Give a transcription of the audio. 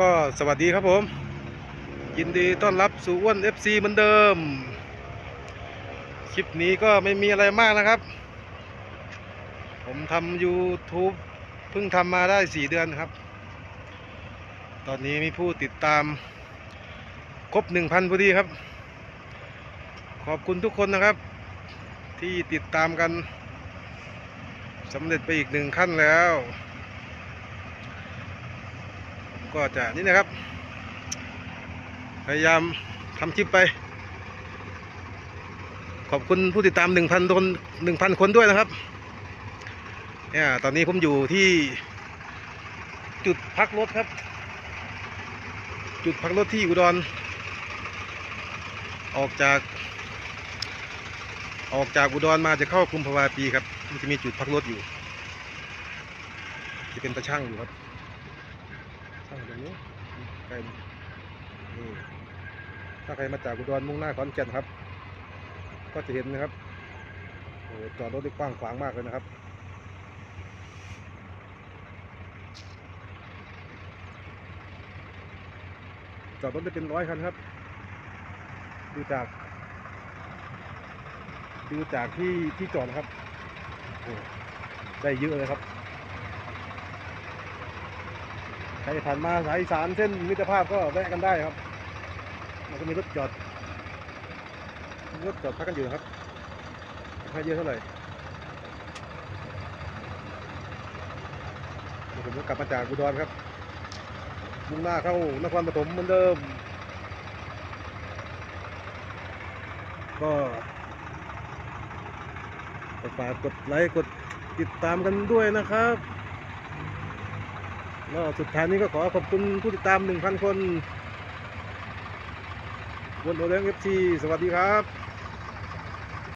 ก็สวัสดีครับผม ยินดีต้อนรับสู่อ้วน FC เหมือนเดิม คลิปนี้ก็ไม่มีอะไรมากนะครับ ผมทำ YouTube เพิ่งทำมาได้ 4 เดือนครับ ตอนนี้มีผู้ติดตาม ครบ 1,000พอดีครับ ขอบคุณทุกคนนะครับ ที่ติดตามกันสำเร็จไปอีกหนึ่งขั้นแล้ว ก็จะนี่นะครับ พยายามทำคลิปไป ขอบคุณผู้ติดตาม1,000คน1,000คนด้วยนะครับเนี่ยตอนนี้ผมอยู่ที่จุดพักรถครับ จุดพักรถที่อุดร ออกจาก ออกจากอุดรมาจะเข้ากรุมภาวาปีครับ มันจะมีจุดพักรถอยู่ที่เป็นตะช่างอยู่ครับ ช่างตรงนี้ใกล้นี่ถ้าใครมาจากอุดรมุ่งหน้าขอนแก่นครับ ก็จะเห็นนะครับโอ้จอดรถได้กว้างขวางมากเลยนะครับจอดรถได้เป็นร้อยคันครับ ดูจากดูจากที่ที่จอดครับได้เยอะเลยครับ ใครผ่านมาสายสารเส้นมิตรภาพก็แวะกันได้ครับ มันก็มีรถจอดรถจอดพักกันอยู่ครับไม่เยอะเท่าไหร่ผมก็กลับมาจากอุดรครับ มุ่งหน้าเข้านครปฐมเหมือนเดิม ก็ฝากกดไลค์กดติดตามกันด้วยนะครับ แล้วสุดท้ายนี้ก็ขอขอบคุณผู้ติดตาม 1,000 คนวนโอเลี้ยงเอฟซีสวัสดีครับ